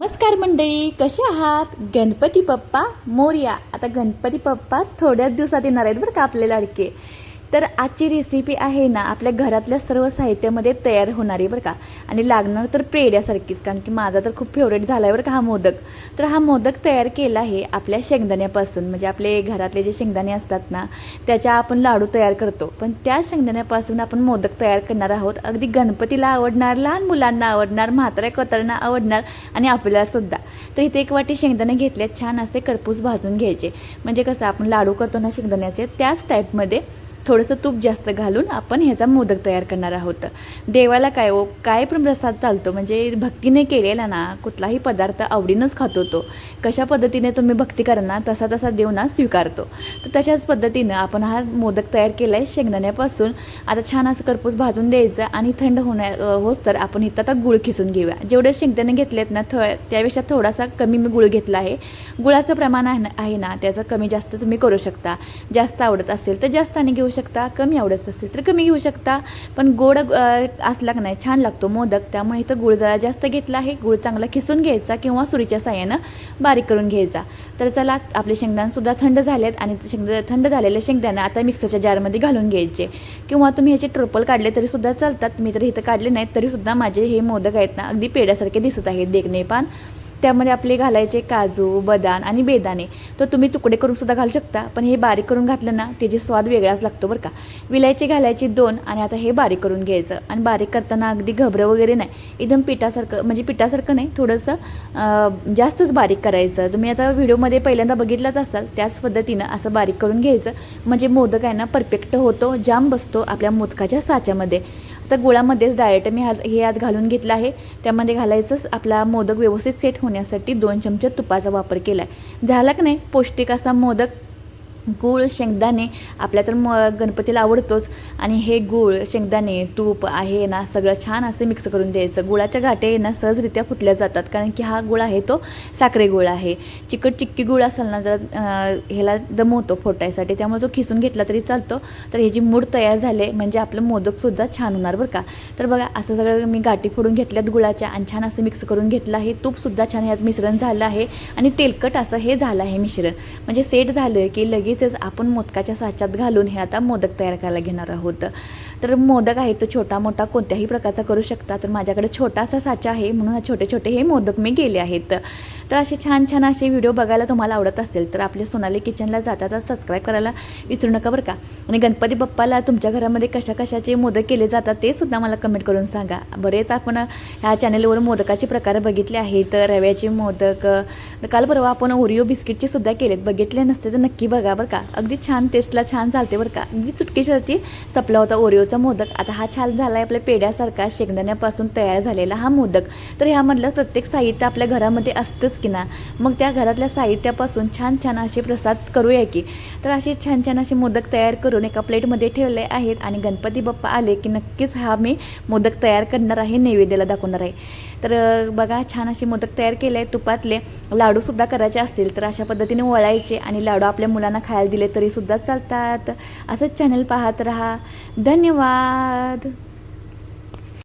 नमस्कार मंडळी कसे आहात? गणपती पप्पा मोर्या. आता गणपती पप्पा थोड्याच दिवसात येणार आहेत बरं का आपले लाडके? तर आजची रेसिपी आहे ना आपल्या घरातल्या सर्व साहित्यामध्ये तयार होणारी बरं का. आणि लागणार तर पेड्यासारखीच कारण की माझा तर खूप फेवरेट झाला आहे बरं का हा मोदक. तर हा मोदक तयार केला आहे आपल्या शेंगदाण्यापासून म्हणजे आपले घरातले जे शेंगदाणे असतात ना त्याच्या आपण लाडू तयार करतो. पण त्या शेंगदाण्यापासून आपण मोदक तयार करणार आहोत. अगदी गणपतीला आवडणार लहान मुलांना आवडणार म्हाताऱ्या कोतरांना आवडणार आणि आपल्याला सुद्धा. तर इथे एक वाटी शेंगदाणे घेतले छान असे करपूस भाजून घ्यायचे. म्हणजे कसं आपण लाडू करतो ना शेंगदाण्याचे त्याच टाईपमध्ये थोडंसं तूप जास्त घालून आपण ह्याचा मोदक तयार करणार आहोत. देवाला काय ओ काय पण प्रसाद चालतो म्हणजे भक्तीने केलेला ना कुठलाही पदार्थ आवडीनंच खातो तो. कशा पद्धतीने तुम्ही भक्ती करणार तसा तसा देव ना स्वीकारतो. तर तशाच पद्धतीनं आपण हा मोदक तयार केला आहे शेंगदाण्यापासून. आता छान असं करपूस भाजून द्यायचं आणि थंड होण्या होस तर आपण इथं आता गुळ खिसून घेऊया. जेवढे शेंगदाणे घेतलेत ना थ त्यापेक्षा थोडासा कमी मी गुळ घेतला आहे. गुळाचं प्रमाण आहे ना आहे ना त्याचं कमी जास्त तुम्ही करू शकता. जास्त आवडत असेल तर जास्त आणि घेऊ शकता कमी आवडत असेल तर कमी घेऊ शकता. पण गोड असला का नाही छान लागतो मोदक. त्यामुळे इथं गुळ जरा जास्त घेतला आहे. गुळ चांगला खिसून घ्यायचा किंवा सुरीच्या साह्यानं बारीक करून घ्यायचा. तर चला आपले शेंगदाणेसुद्धा थंड झालेत आणि शेंगदा थंड झालेले शेंगदाणं आता मिक्सरच्या जारमध्ये घालून घ्यायचे. किंवा तुम्ही ह्याचे ट्रोपल काढले तरीसुद्धा चालतात. मी तर इथं काढले नाहीत तरीसुद्धा माझे हे मोदक आहेत ना अगदी पेड्यासारखे दिसत आहेत. देखणे पान. त्यामध्ये आपले घालायचे काजू बदाम आणि बेदाणे. तर तुम्ही तुकडे करून सुद्धा घालू शकता. पण हे बारीक करून घातलं ना त्याची स्वाद वेगळाच लागतो बरं का. विलायची घालायची दोन आणि आता हे बारीक करून घ्यायचं. आणि बारीक करताना अगदी घबरं वगैरे नाही. एकदम पिठासारखं म्हणजे पिठासारखं नाही थोडंसं जास्तच बारीक करायचं. तुम्ही आता व्हिडिओमध्ये पहिल्यांदा बघितलंच असाल त्याच पद्धतीनं असं बारीक करून घ्यायचं. म्हणजे मोदक आहे ना परफेक्ट होतो जाम बसतो आपल्या मोदकाच्या साच्यामध्ये. तर गुळामध्येच डायरेक्ट मी हा हे आत घालून घेतलं आहे. त्यामध्ये घालायचंच आपला मोदक व्यवस्थित सेट होण्यासाठी दोन चमचे तुपाचा वापर केला आहे झाला की नाही? पौष्टिक असा मोदक गूळ शेंगदाणे आपल्या तर म गणपतीला आवडतोच. आणि हे गूळ शेंगदाणे तूप आहे ना सगळं छान असं मिक्स करून द्यायचं. गुळाच्या गाठे ना सहजरित्या फुटल्या जातात. कारण की हा गुळ आहे तो साखरे गुळ आहे. चिकट चिक्की गुळ असेल ना तर ह्याला दमवतो फोटायसाठी. त्यामुळे तो खिसून घेतला तरी चालतो. तर ह्याची मूड तयार झाले म्हणजे आपलं मोदकसुद्धा छान होणार बरं का. तर बघा असं सगळं मी गाठी फोडून घेतल्यात गुळाच्या आणि छान असं मिक्स करून घेतलं आहे. तूपसुद्धा छान ह्यात मिश्रण झालं आहे. आणि तेलकट असं हे झालं आहे मिश्रण. म्हणजे सेट झालं की लगेच लगेचच आपण मोदकाच्या साच्यात घालून हे आता मोदक तयार करायला घेणार आहोत. तर मोदक आहे तो छोटा मोठा कोणत्याही प्रकारचा करू शकता. तर माझ्याकडे छोटासा साचा आहे म्हणून हा छोटे छोटे हे मोदक मी गेले आहेत. तर असे छान छान असे व्हिडिओ बघायला तुम्हाला आवडत असेल तर आपल्या सोनाली किचनला जाता तर सबस्क्राईब करायला विसरू नका बरं का. आणि गणपती बाप्पाला तुमच्या घरामध्ये कशा कशाचे मोदक केले जातात ते सुद्धा मला कमेंट करून सांगा. बरेच आपण ह्या चॅनलवर मोदकाचे प्रकार बघितले आहेत रव्याचे मोदक काल परवा आपण ओरिओ बिस्किटचे सुद्धा केलेत. बघितले नसते तर नक्की बघा बरं का. अगदी छान टेस्टला छान चालते बरं का. अगदी चुटकीशरती सपला होता ओरिओ ओरिओचा मोदक. आता हा छान झाला आहे आपल्या पेड्यासारखा शेंगदाण्यापासून तयार झालेला हा मोदक. तर ह्यामधलं प्रत्येक साहित्य आपल्या घरामध्ये असतंच की ना? मग त्या घरातल्या साहित्यापासून छान छान असे प्रसाद करूया की. तर असे छान छान असे मोदक तयार करून एका प्लेटमध्ये ठेवले आहेत आणि गणपती बाप्पा आले की नक्कीच हा मी मोदक तयार करणार आहे नैवेद्याला दाखवणार आहे. तर बघा छान असे मोदक तयार केले. तुपातले लाडूसुद्धा करायचे असतील तर अशा पद्धतीने वळायचे आणि लाडू आपल्या मुलांना खायला दिले तरीसुद्धा चालतात. असंच चॅनल पाहत राहा. धन्यवाद. 爱。